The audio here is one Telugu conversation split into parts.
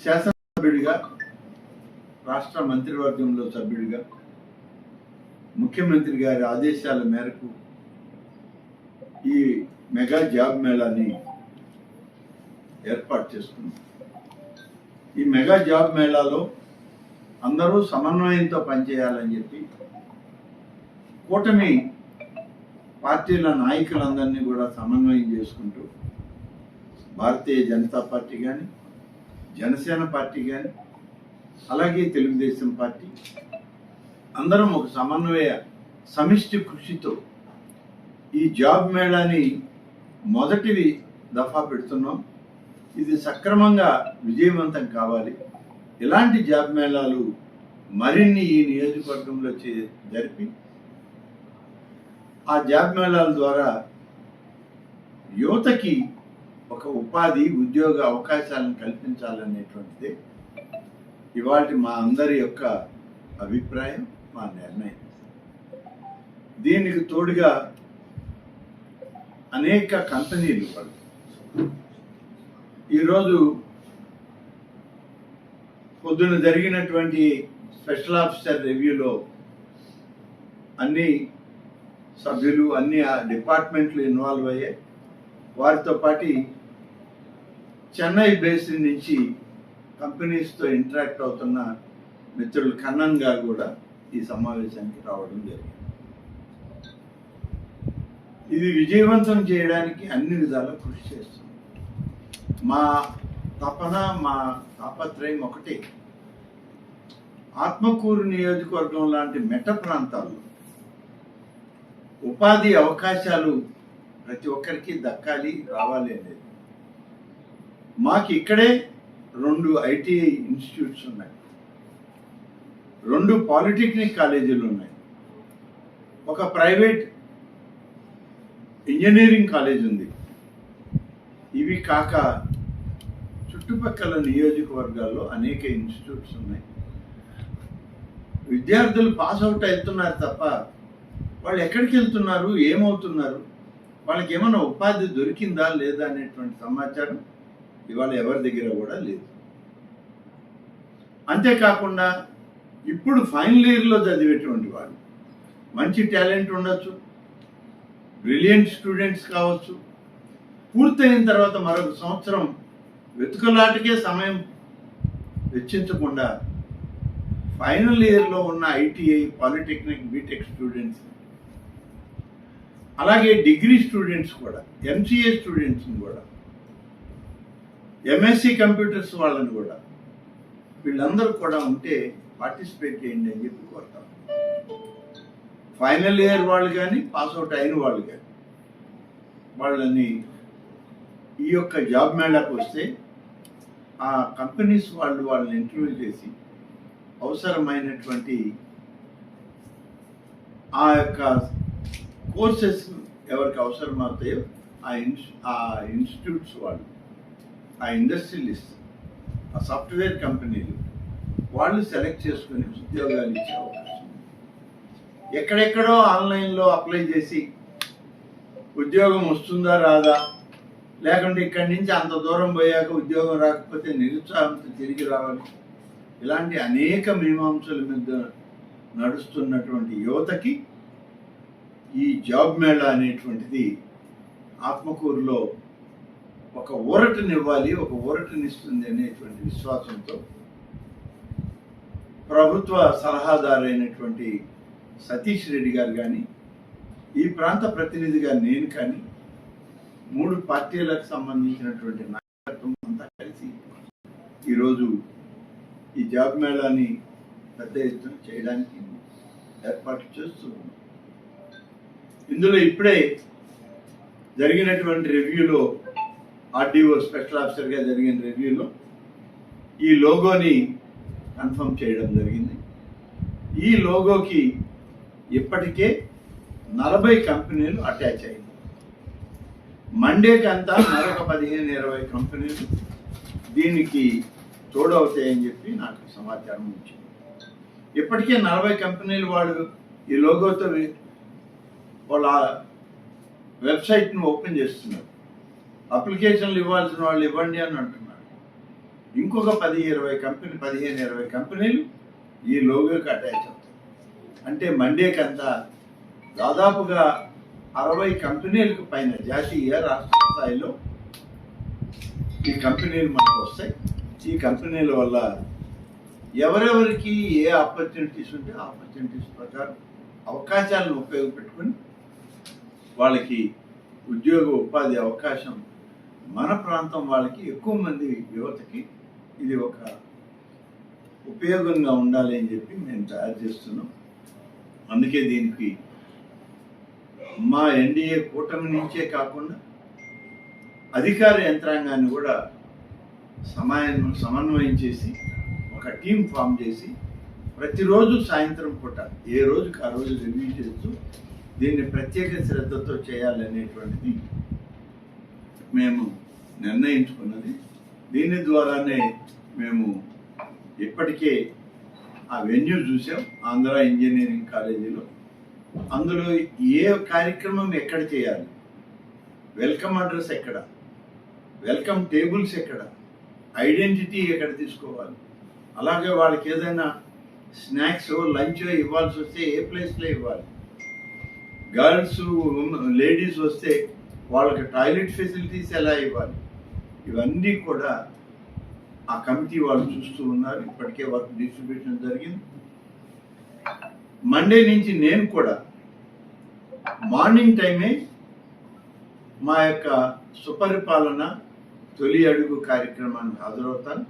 శాసనసభ్యుడిగా రాష్ట్ర మంత్రివర్గంలో సభ్యుడిగా ముఖ్యమంత్రి గారి ఆదేశాల మేరకు ఈ మెగా జాబ్ మేళాని ఏర్పాటు చేసుకున్నాం. ఈ మెగా జాబ్ మేళాలో అందరూ సమన్వయంతో పనిచేయాలని చెప్పి కూటమి పార్టీల నాయకులందరినీ కూడా సమన్వయం చేసుకుంటూ భారతీయ జనతా పార్టీ కానీ జనసేన పార్టీ కానీ అలాగే తెలుగుదేశం పార్టీ అందరం ఒక సమన్వయ సమిష్టి కృషితో ఈ జాబ్ మేళాని మొదటిది దఫా పెడుతున్నాం. ఇది సక్రమంగా విజయవంతం కావాలి. ఇలాంటి జాబ్ మేళాలు మరిన్ని ఈ నియోజకవర్గంలో చే జరిపి ఆ జాబ్ మేళాల ద్వారా యువతకి ఒక ఉపాధి ఉద్యోగ అవకాశాలను కల్పించాలనేటువంటిది ఇవాటి మా అందరి యొక్క అభిప్రాయం మా నిర్ణయం. దీనికి తోడుగా అనేక కంపెనీలు పడు ఈరోజు పొద్దున జరిగినటువంటి స్పెషల్ ఆఫీసర్ రివ్యూలో అన్ని సభ్యులు అన్ని ఆ డిపార్ట్మెంట్లు ఇన్వాల్వ్ అయ్యాయి. వారితో పాటు చెన్నై బేసిన్ నుంచి కంపెనీస్తో ఇంటరాక్ట్ అవుతున్న మిత్రులు కన్నన్ గారు కూడా ఈ సమావేశానికి రావడం జరిగింది. ఇది విజయవంతం చేయడానికి అన్ని విధాలా కృషి చేస్తుంది. మా తపన మా తాపత్రయం ఒకటే. ఆత్మకూరు నియోజకవర్గం లాంటి మెట్ట ప్రాంతాల్లో ఉపాధి అవకాశాలు ప్రతి ఒక్కరికి దక్కాలి రావాలి అనేది. మాకు ఇక్కడే రెండు ఐటీఐ ఇన్స్టిట్యూట్స్ ఉన్నాయి. రెండు పాలిటెక్నిక్ కాలేజీలు ఉన్నాయి. ఒక ప్రైవేట్ ఇంజనీరింగ్ కాలేజ్ ఉంది. ఇవి కాక చుట్టుపక్కల నియోజకవర్గాల్లో అనేక ఇన్స్టిట్యూట్స్ ఉన్నాయి. విద్యార్థులు పాస్ అవుట్ అవుతున్నారు తప్ప వాళ్ళు ఎక్కడికి వెళ్తున్నారు ఏమవుతున్నారు? వాళ్ళకి ఏమైనా ఉపాధి దొరికిందా లేదా అనేటువంటి సమాచారం ఇవాళ ఎవరి దగ్గర కూడా లేదు. అంతేకాకుండా ఇప్పుడు ఫైనల్ ఇయర్లో చదివేటువంటి వాళ్ళు మంచి టాలెంట్ ఉండొచ్చు బ్రిలియంట్ స్టూడెంట్స్ కావచ్చు పూర్తయిన తర్వాత మరొక సంవత్సరం వెతుకలాటకే సమయం వెచ్చించకుండా ఫైనల్ ఇయర్లో ఉన్న ఐటీఐ పాలిటెక్నిక్ బీటెక్ స్టూడెంట్స్ అలాగే డిగ్రీ స్టూడెంట్స్ కూడా ఎంసీఏ స్టూడెంట్స్ని కూడా ఎంఎస్సి కంప్యూటర్స్ వాళ్ళని కూడా వీళ్ళందరూ కూడా ఉంటే పార్టిసిపేట్ చేయండి అని చెప్పి కోరుతాం. ఫైనల్ ఇయర్ వాళ్ళు కానీ పాస్ అవుట్ అయిన వాళ్ళు కానీ వాళ్ళని ఈ యొక్క జాబ్ మేళాకు వస్తే ఆ కంపెనీస్ వాళ్ళు వాళ్ళని ఇంటర్వ్యూ చేసి అవసరమైనటువంటి ఆ యొక్క కోర్సెస్ ఎవరికి అవసరమవుతాయో ఆ ఇన్స్ ఆ ఇన్స్టిట్యూట్స్ వాళ్ళు ఆ ఇండస్ట్రియలిస్ట్ ఆ సాఫ్ట్వేర్ కంపెనీలు వాళ్ళు సెలెక్ట్ చేసుకుని ఉద్యోగాలు ఇచ్చే అవకాశం ఎక్కడెక్కడో ఆన్లైన్లో అప్లై చేసి ఉద్యోగం వస్తుందా రాదా? లేకుంటే ఇక్కడి నుంచి అంత దూరం పోయాక ఉద్యోగం రాకపోతే నిరుత్సాహంతో తిరిగి రావాలి? ఇలాంటి అనేక మీమాంసల మీద నడుస్తున్నటువంటి యువతకి ఈ జాబ్ మేళా అనేటువంటిది ఆత్మకూరులో ఒక ఊరటనివ్వాలి ఒక ఊరటనిస్తుంది అనేటువంటి విశ్వాసంతో ప్రభుత్వ సలహాదారైనటువంటి సతీష్ రెడ్డి గారు కానీ ఈ ప్రాంత ప్రతినిధిగా నేను కానీ మూడు పార్టీలకు సంబంధించినటువంటి నాయకత్వం అంతా కలిసి ఈరోజు ఈ జాబ్ మేళాని పెద్ద ఎత్తున చేయడానికి ఏర్పాటు చేస్తూ ఇందులో ఇప్పుడే జరిగినటువంటి రివ్యూలో ఆర్డీఓ స్పెషల్ ఆఫీసర్గా జరిగిన రివ్యూలో ఈ లోగోని కన్ఫర్మ్ చేయడం జరిగింది. ఈ లోగోకి ఇప్పటికే నలభై కంపెనీలు అటాచ్ అయ్యింది మండేకి అంతా మరొక పదిహేను ఇరవై కంపెనీలు దీనికి తోడవుతాయని చెప్పి నాకు సమాచారం వచ్చింది. ఇప్పటికే నలభై కంపెనీలు వాళ్ళు ఈ లోగోతో వాళ్ళ వెబ్సైట్ను ఓపెన్ చేస్తున్నారు. అప్లికేషన్లు ఇవ్వాల్సిన వాళ్ళు ఇవ్వండి అని అంటున్నారు. ఇంకొక పది ఇరవై కంపెనీ పదిహేను ఇరవై కంపెనీలు ఈ లోగోకి అటాచ్ అవుతాయి. అంటే మండే అంతా దాదాపుగా అరవై కంపెనీలకు పైన జాతీయ రాష్ట్ర స్థాయిలో ఈ కంపెనీలు మనకు వస్తాయి. ఈ కంపెనీల వల్ల ఎవరెవరికి ఏ ఆపర్చునిటీస్ ఉంటే ఆపర్చునిటీస్ ప్రకారం అవకాశాలను ఉపయోగపెట్టుకొని వాళ్ళకి ఉద్యోగ ఉపాధి అవకాశం మన ప్రాంతం వాళ్ళకి ఎక్కువ మంది యువతకి ఇది ఒక ఉపయోగంగా ఉండాలి అని చెప్పి మేము తయారు చేస్తున్నాం. అందుకే దీనికి మా ఎన్డీఏ కూటమి నుంచే కాకుండా అధికార యంత్రాంగాన్ని కూడా సమాయం సమన్వయం చేసి ఒక టీం ఫామ్ చేసి ప్రతిరోజు సాయంత్రం పూట ఏ రోజుకి ఆ రోజు రివ్యూ చేస్తూ దీన్ని ప్రత్యేక శ్రద్ధతో చేయాలనేటువంటిది మేము నిర్ణయించుకున్నది. దీని ద్వారానే మేము ఇప్పటికే ఆ వెన్యూ చూసాం ఆంధ్ర ఇంజనీరింగ్ కాలేజీలో. అందులో ఏ కార్యక్రమం ఎక్కడ చేయాలి? వెల్కమ్ అడ్రస్ ఎక్కడ? వెల్కమ్ టేబుల్స్ ఎక్కడ? ఐడెంటిటీ ఎక్కడ తీసుకోవాలి? అలాగే వాళ్ళకి ఏదైనా స్నాక్స్ లంచ్ ఇవ్వాల్సి వస్తే ఏ ప్లేస్లో ఇవ్వాలి? గర్ల్స్ లేడీస్ వస్తే వాళ్ళకి టాయిలెట్ ఫెసిలిటీస్ ఎలా ఇవ్వాలి? ఇవన్నీ కూడా ఆ కమిటీ వాళ్ళు చూస్తూ ఉన్నారు. ఇప్పటికే వర్క్ డిస్ట్రిబ్యూషన్ జరిగింది. మండే నుంచి నేను కూడా మార్నింగ్ టైమే మా యొక్క సుపరిపాలన తొలి అడుగు కార్యక్రమానికి హాజరవుతాను.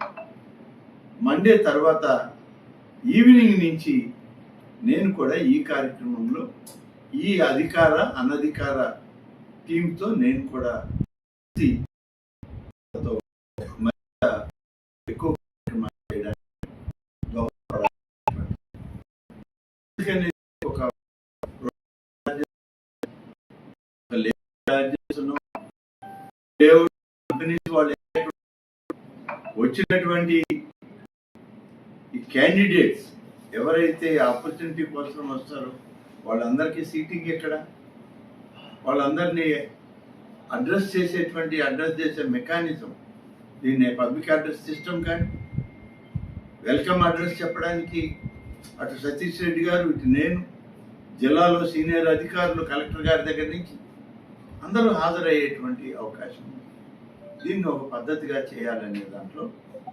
మండే తర్వాత ఈవినింగ్ నుంచి నేను కూడా ఈ కార్యక్రమంలో ఈ అధికార అనధికార టీంతో నేను కూడా ఎక్కువ ఒక కంపెనీస్ వాళ్ళు వచ్చినటువంటి ఈ క్యాండిడేట్స్ ఎవరైతే ఆపర్చునిటీ కోసం వస్తారో వాళ్ళందరికీ సీటింగ్ ఎక్కడ? వాళ్ళందరినీ అడ్రస్ చేసేటువంటి అడ్రస్ చేసే మెకానిజం. దీన్ని పబ్లిక్ అడ్రస్ సిస్టమ్ కానీ వెల్కమ్ అడ్రస్ చెప్పడానికి అటు సతీష్ రెడ్డి గారు ఇటు నేను జిల్లాలో సీనియర్ అధికారులు కలెక్టర్ గారి దగ్గర నుంచి అందరూ హాజరయ్యేటువంటి అవకాశం ఉంది. దీన్ని ఒక పద్ధతిగా చేయాలనే దాంట్లో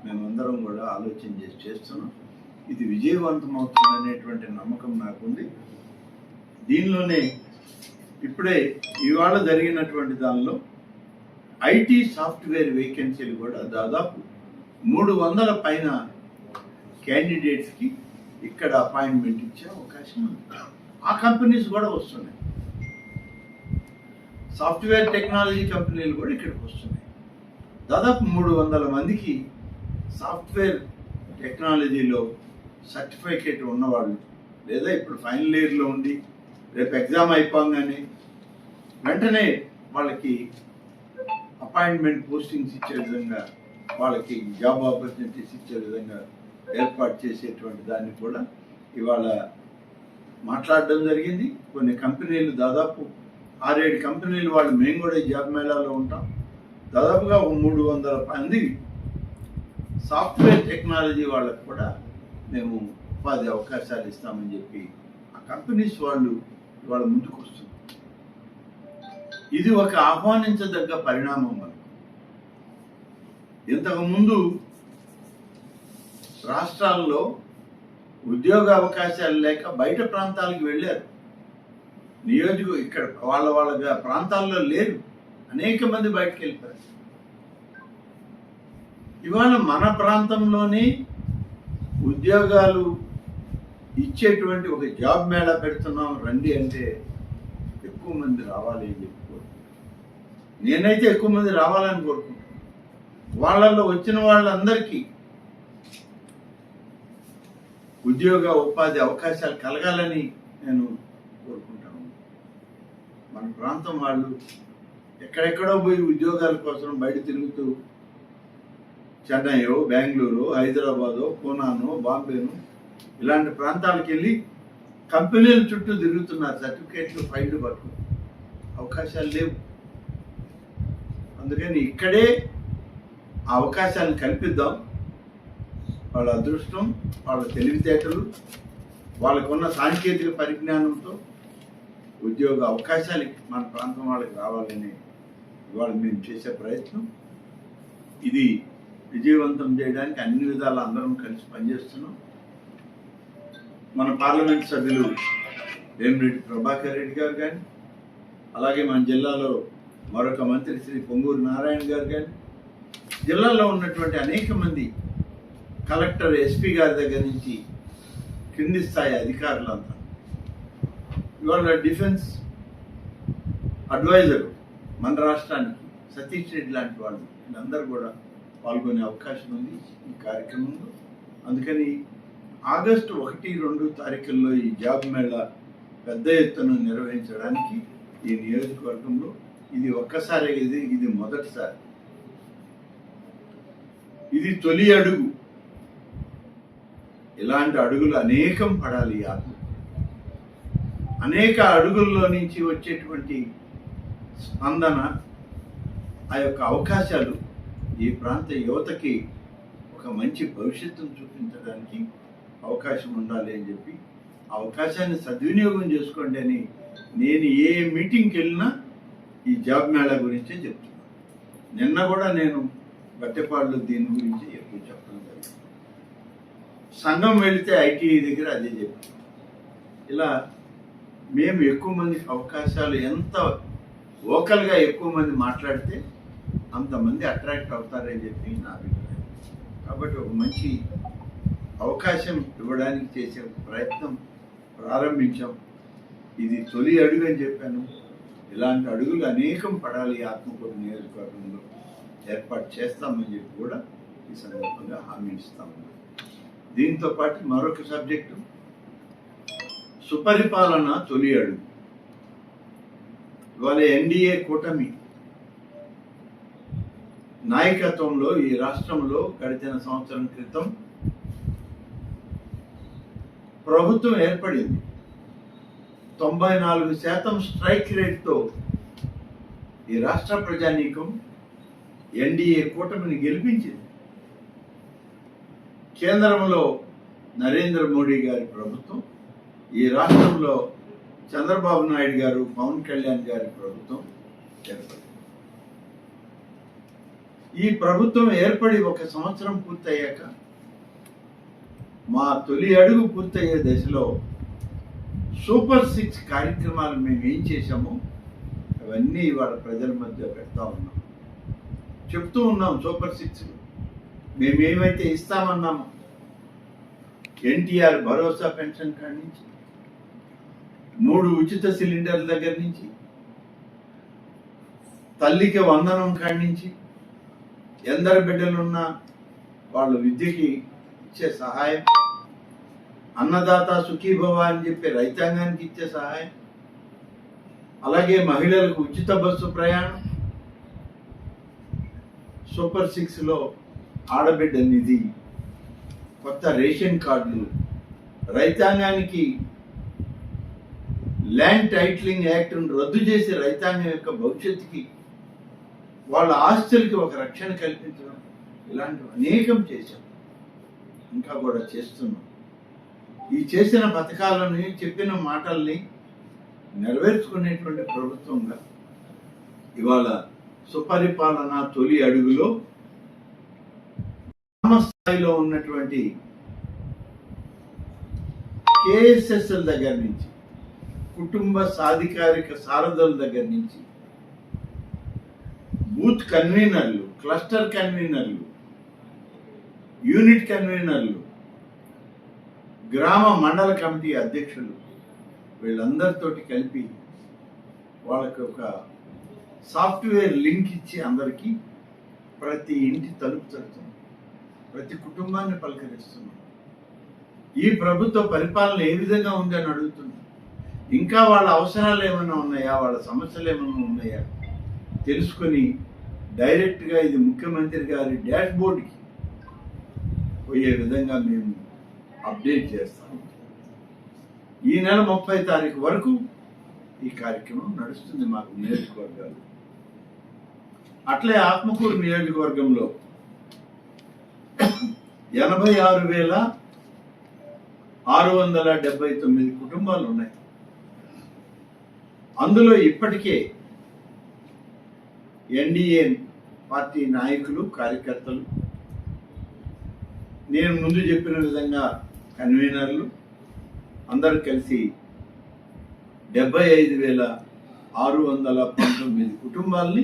మేమందరం కూడా ఆలోచన చేసి చేస్తున్నాం. ఇది విజయవంతం అవుతుంది అనేటువంటి నమ్మకం నాకుంది. దీనిలోనే ఇప్పుడే ఇవాళ జరిగినటువంటి దానిలో ఐటీ సాఫ్ట్వేర్ వేకెన్సీలు కూడా దాదాపు మూడు వందల పైన క్యాండిడేట్స్కి ఇక్కడ అపాయింట్మెంట్ ఇచ్చే అవకాశం ఉంది. ఆ కంపెనీస్ కూడా వస్తున్నాయి. సాఫ్ట్వేర్ టెక్నాలజీ కంపెనీలు కూడా ఇక్కడికి వస్తున్నాయి. దాదాపు మూడు వందల మందికి సాఫ్ట్వేర్ టెక్నాలజీలో సర్టిఫికేట్ ఉన్నవాళ్ళు లేదా ఇప్పుడు ఫైనల్ ఇయర్లో ఉండి రేపు ఎగ్జామ్ అయిపోగానే వెంటనే వాళ్ళకి అపాయింట్మెంట్ పోస్టింగ్స్ ఇచ్చే విధంగా వాళ్ళకి జాబ్ ఆపర్చునిటీస్ ఇచ్చే విధంగా ఏర్పాటు చేసేటువంటి దాన్ని కూడా ఇవాళ మాట్లాడడం జరిగింది. కొన్ని కంపెనీలు దాదాపు ఆరేడు కంపెనీలు వాళ్ళు మేము కూడా ఈ జాబ్ మేళాలో ఉంటాం. దాదాపుగా మూడు వందల మంది సాఫ్ట్వేర్ టెక్నాలజీ వాళ్ళకు కూడా మేము ఉపాధి అవకాశాలు ఇస్తామని చెప్పి ఆ కంపెనీస్ వాళ్ళు వాళ్ళ ముందుకు వస్తున్నారు ఇది ఒక ఆహ్వానించదగ్గ పరిణామం మనకు. ఇంతకుముందు రాష్ట్రాల్లో ఉద్యోగ అవకాశాలు లేక బయట ప్రాంతాలకు వెళ్ళారు. నియోజక ఇక్కడ వాళ్ళ వాళ్ళ ప్రాంతాల్లో లేరు. అనేక మంది బయటకు వెళ్ళిపోయారు. ఇవాళ మన ప్రాంతంలోనే ఉద్యోగాలు ఇచ్చేటువంటి ఒక జాబ్ మేళా పెడుతున్నాం రండి అంటే ఎక్కువ మంది రావాలి అని చెప్పి నేనైతే ఎక్కువ మంది రావాలని కోరుకుంటున్నాను వాళ్ళల్లో వచ్చిన వాళ్ళందరికీ ఉద్యోగ ఉపాధి అవకాశాలు కలగాలని నేను కోరుకుంటాను మన ప్రాంతం వాళ్ళు ఎక్కడెక్కడో పోయి ఉద్యోగాల కోసం బయట తిరుగుతూ చెన్నైయో బెంగళూరు హైదరాబాదో పూనానో బాంబేను ఇలాంటి ప్రాంతాలకు వెళ్ళి కంపెనీల చుట్టూ తిరుగుతున్నారు సర్టిఫికేట్లు ఫైళ్ళు పట్టు అవకాశాలు లేవు. అందుకని ఇక్కడే అవకాశాలు అవకాశాలను కల్పిద్దాం. వాళ్ళ అదృష్టం వాళ్ళ తెలివితేటలు వాళ్ళకున్న సాంకేతిక పరిజ్ఞానంతో ఉద్యోగ అవకాశాలు మన ప్రాంతం వాళ్ళకి రావాలని ఇవాళ మేము చేసే ప్రయత్నం. ఇది విజయవంతం చేయడానికి అన్ని విధాలు అందరం కలిసి పనిచేస్తున్నాం. మన పార్లమెంట్ సభ్యులు వేమిరెడ్డి ప్రభాకర్ రెడ్డి గారు కానీ అలాగే మన జిల్లాలో మరొక మంత్రి శ్రీ పొంగూరు నారాయణ గారు కానీ జిల్లాలో ఉన్నటువంటి అనేక మంది కలెక్టర్ ఎస్పీ గారి దగ్గర నుంచి కింది స్థాయి అధికారులంతా. ఇవాళ డిఫెన్స్ అడ్వైజర్ మన రాష్ట్రానికి సతీష్ రెడ్డి లాంటి వాళ్ళు వీళ్ళందరూ కూడా పాల్గొనే అవకాశం ఉంది ఈ కార్యక్రమంలో. అందుకని ఆగస్టు ఒకటి రెండు తారీఖుల్లో ఈ జాబ్ మేళా పెద్ద ఎత్తున నిర్వహించడానికి ఈ నియోజకవర్గంలో ఇది ఒక్కసారి ఇది ఇది మొదటిసారి. ఇది తొలి అడుగు. ఇలాంటి అడుగులు అనేకం పడాలి ఆత్మ. అనేక అడుగుల్లో నుంచి వచ్చేటువంటి స్పందన ఆ యొక్క అవకాశాలు ఈ ప్రాంత యువతకి ఒక మంచి భవిష్యత్తును చూపించడానికి అవకాశం ఉండాలి అని చెప్పి అవకాశాన్ని సద్వినియోగం చేసుకోండి అని నేను ఏ మీటింగ్కి వెళ్ళినా ఈ జాబ్ మేళా గురించే చెప్తున్నాను నిన్న కూడా నేను బట్టెపాళ్ళు దీని గురించి ఎక్కువ చెప్పడం జరిగింది. సంఘం వెళితే ఐటీఐ దగ్గర అదే చెప్పాను ఇలా మేము ఎక్కువ మందికి అవకాశాలు ఎంత ఓకల్గా ఎక్కువ మంది మాట్లాడితే అంతమంది అట్రాక్ట్ అవుతారని చెప్పి నా అభిప్రాయం. కాబట్టి ఒక మంచి అవకాశం ఇవ్వడానికి చేసే ప్రయత్నం ప్రారంభించాం. ఇది తొలి అడుగు అని చెప్పాను. ఇలాంటి అడుగులు అనేకం పడాలి ఈ ఆత్మకూరు నియోజకవర్గంలో. ఏర్పాటు చేస్తామని చెప్పి కూడా ఈ సందర్భంగా హామీ ఇస్తాము దీంతో పాటు మరొక సబ్జెక్టు సుపరిపాలన తొలి అడుగు. ఇవాళ ఎన్డీఏ కూటమి నాయకత్వంలో ఈ రాష్ట్రంలో గడిచిన సంవత్సరం క్రితం ప్రభుత్వం ఏర్పడింది. తొంభై నాలుగు శాతం స్ట్రైక్ రేట్తో ఈ రాష్ట్ర ప్రజానీకం ఎన్డీఏ కూటమిని గెలిపించింది. కేంద్రంలో నరేంద్ర మోడీ గారి ప్రభుత్వం ఈ రాష్ట్రంలో చంద్రబాబు నాయుడు గారు పవన్ కళ్యాణ్ గారి ప్రభుత్వం ఏర్పడింది. ఈ ప్రభుత్వం ఏర్పడి ఒక సంవత్సరం పూర్తయ్యాక మా తొలి అడుగు పూర్తయ్యే దశలో సూపర్ సిక్స్ కార్యక్రమాలు మేము ఏం చేశామో? అవన్నీ ఇవాళ ప్రజల మధ్య పెడతా ఉన్నాం. చెప్తూ ఉన్నాం సూపర్ సిక్స్ మేము ఏమైతే ఇస్తామన్నామో? ఎన్టీఆర్ భరోసా పెన్షన్ కాడి నుంచి మూడు ఉచిత సిలిండర్ల దగ్గర నుంచి తల్లికి వందనం కాడి నుంచి ఎందరు బిడ్డలున్నా వాళ్ళ విద్యకి ఇచ్చే సహాయం. అన్నదాత సుఖీభవ అని చెప్పి రైతాంగానికి ఇచ్చే సహాయం. అలాగే మహిళలకు ఉచిత బస్సు ప్రయాణం. సూపర్ సిక్స్లో ఆడబిడ్డ నిధి కొత్త రేషన్ కార్డులు. రైతాంగానికి ల్యాండ్ టైటిలింగ్ యాక్ట్ను రద్దు చేసి రైతాంగం యొక్క భవిష్యత్తుకి వాళ్ళ ఆస్తులకి ఒక రక్షణ కల్పించడం ఇలాంటివి అనేకం చేశాం. ఇంకా కూడా చేస్తున్నాం. ఈ చేసిన పథకాలని చెప్పిన మాటల్ని నెరవేర్చుకునేటువంటి ప్రభుత్వంగా ఇవాళ సుపరిపాలన తొలి అడుగులో గ్రామ స్థాయిలో ఉన్నటువంటి కేఎస్ఎస్ఎల్ దగ్గర నుంచి కుటుంబ సాధికారిక సారథుల దగ్గర నుంచి బూత్ కన్వీనర్లు క్లస్టర్ కన్వీనర్లు యూనిట్ కన్వీనర్లు గ్రామ మండల కమిటీ అధ్యక్షులు వీళ్ళందరితోటి కలిపి వాళ్ళకి ఒక సాఫ్ట్వేర్ లింక్ ఇచ్చి అందరికీ ప్రతి ఇంటి తలుపు తడుతుంది ప్రతి కుటుంబాన్ని పలకరిస్తున్నాం. ఈ ప్రభుత్వ పరిపాలన ఏ విధంగా ఉందని అడుగుతున్నాం. ఇంకా వాళ్ళ అవసరాలు ఏమైనా ఉన్నాయా? వాళ్ళ సమస్యలు ఏమైనా ఉన్నాయా? తెలుసుకొని డైరెక్ట్గా ఇది ముఖ్యమంత్రి గారి డాష్ బోర్డ్కి పోయే విధంగా మేము అప్డేట్ చేస్తాం. ఈ నెల ముప్పై తారీఖు వరకు ఈ కార్యక్రమం నడుస్తుంది మాకు నియోజకవర్గాలు. అట్లే ఆత్మకూరు నియోజకవర్గంలో ఎనభై ఆరు వేల ఆరు వందల డెబ్బై తొమ్మిది కుటుంబాలు ఉన్నాయి అందులో ఇప్పటికే ఎన్డీఏ పార్టీ నాయకులు కార్యకర్తలు నేను ముందు చెప్పిన విధంగా కన్వీనర్లు అందరూ కలిసి డెబ్బై ఐదు వేల ఆరు వందల పంతొమ్మిది కుటుంబాల్ని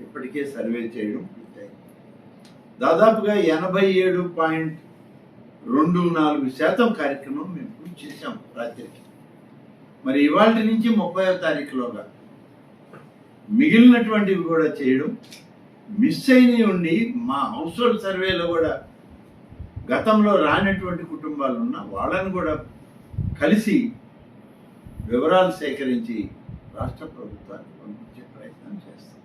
ఇప్పటికే సర్వే చేయడం పూర్తయింది. దాదాపుగా ఎనభై ఏడు పాయింట్ రెండు నాలుగు శాతం కార్యక్రమం మేము పూర్తి చేశాం రాత్రికి. మరి ఇవాళ నుంచి ముప్పై తారీఖులోగా మిగిలినటువంటివి కూడా చేయడం మిస్ అయినవి ఉండి మా హౌస్ హోల్డ్ సర్వేలో కూడా గతంలో రానటువంటి కుటుంబాలు ఉన్న వాళ్ళని కూడా కలిసి వివరాలు సేకరించి రాష్ట్ర ప్రభుత్వానికి పంపించే ప్రయత్నం చేస్తాం.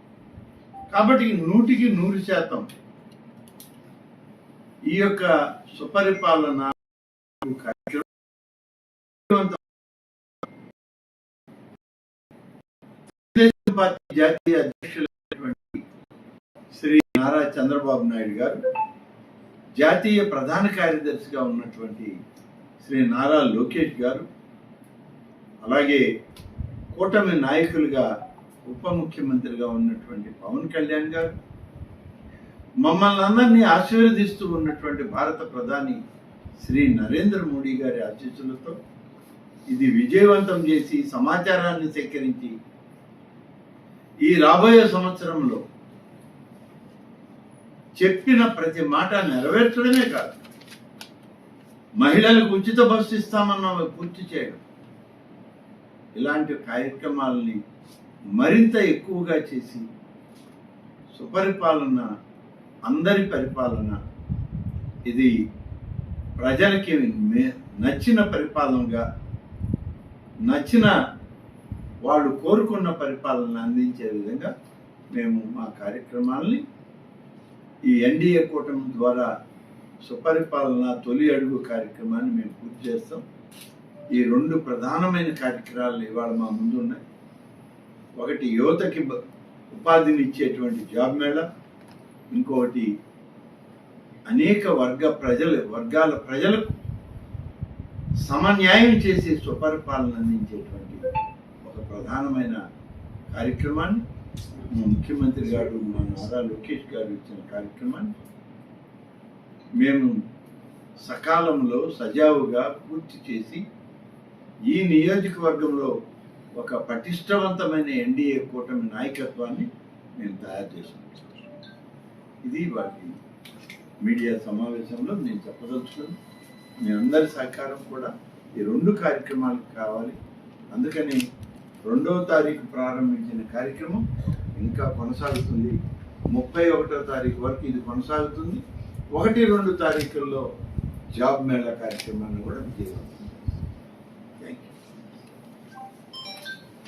కాబట్టి నూటికి నూరు శాతం ఈ యొక్క సుపరిపాలన తెలుగుదేశం పార్టీ జాతీయ అధ్యక్షులైనటువంటి శ్రీ నారా చంద్రబాబు నాయుడు గారు జాతీయ ప్రధాన కార్యదర్శిగా ఉన్నటువంటి శ్రీ నారా లోకేష్ గారు అలాగే కూటమి నాయకులుగా ఉప ముఖ్యమంత్రిగా ఉన్నటువంటి పవన్ కళ్యాణ్ గారు మమ్మల్ని అందరినీ ఆశీర్వదిస్తూ ఉన్నటువంటి భారత ప్రధాని శ్రీ నరేంద్ర మోడీ గారి ఆశీస్సులతో ఇది విజయవంతం చేసి సమాచారాన్ని సేకరించి ఈ రాబోయే సంవత్సరంలో చెప్పిన ప్రతి మాట నెరవేర్చడమే కాదు. మహిళలకు ఉచిత బస్సు ఇస్తామన్న పూర్తి చేయడం. ఇలాంటి కార్యక్రమాలని మరింత ఎక్కువగా చేసి సుపరిపాలన అందరి పరిపాలన ఇది ప్రజలకి నచ్చిన పరిపాలనగా నచ్చిన వాళ్ళు కోరుకున్న పరిపాలన అందించే విధంగా మేము మా కార్యక్రమాల్ని ఈ ఎన్డీఏ కూటమి ద్వారా సుపరిపాలన తొలి అడుగు కార్యక్రమాన్ని మేము పూర్తి చేస్తాం. ఈ రెండు ప్రధానమైన కార్యక్రమాలు ఇవాళ మా ముందు ఉన్నాయి. ఒకటి యువతకి ఉపాధిని ఇచ్చేటువంటి జాబ్ మేళా ఇంకొకటి అనేక వర్గ ప్రజలు వర్గాల ప్రజలకు సమన్యాయం చేసి సుపరిపాలన అందించేటువంటి ఒక ప్రధానమైన కార్యక్రమాన్ని ముఖ్యమంత్రి గారు మా నారా లోకేష్ గారు ఇచ్చిన కార్యక్రమాన్ని మేము సకాలంలో సజావుగా పూర్తి చేసి ఈ నియోజకవర్గంలో ఒక పటిష్టవంతమైన ఎన్డీఏ కూటమి నాయకత్వాన్ని నేను తయారు చేసుకుంటాం ఇది వాటి మీడియా సమావేశంలో నేను చెప్పదలుచుకున్నాను మీ అందరి సహకారం కూడా ఈ రెండు కార్యక్రమాలకు కావాలి. అందుకని రెండవ తారీఖు ప్రారంభించిన కార్యక్రమం ఇంకా కొనసాగుతుంది. ముప్పై ఒకటో తారీఖు వరకు ఇది కొనసాగుతుంది. ఒకటి రెండు తారీఖుల్లో జాబ్ మేళా కార్యక్రమాన్ని కూడా విజయవంతం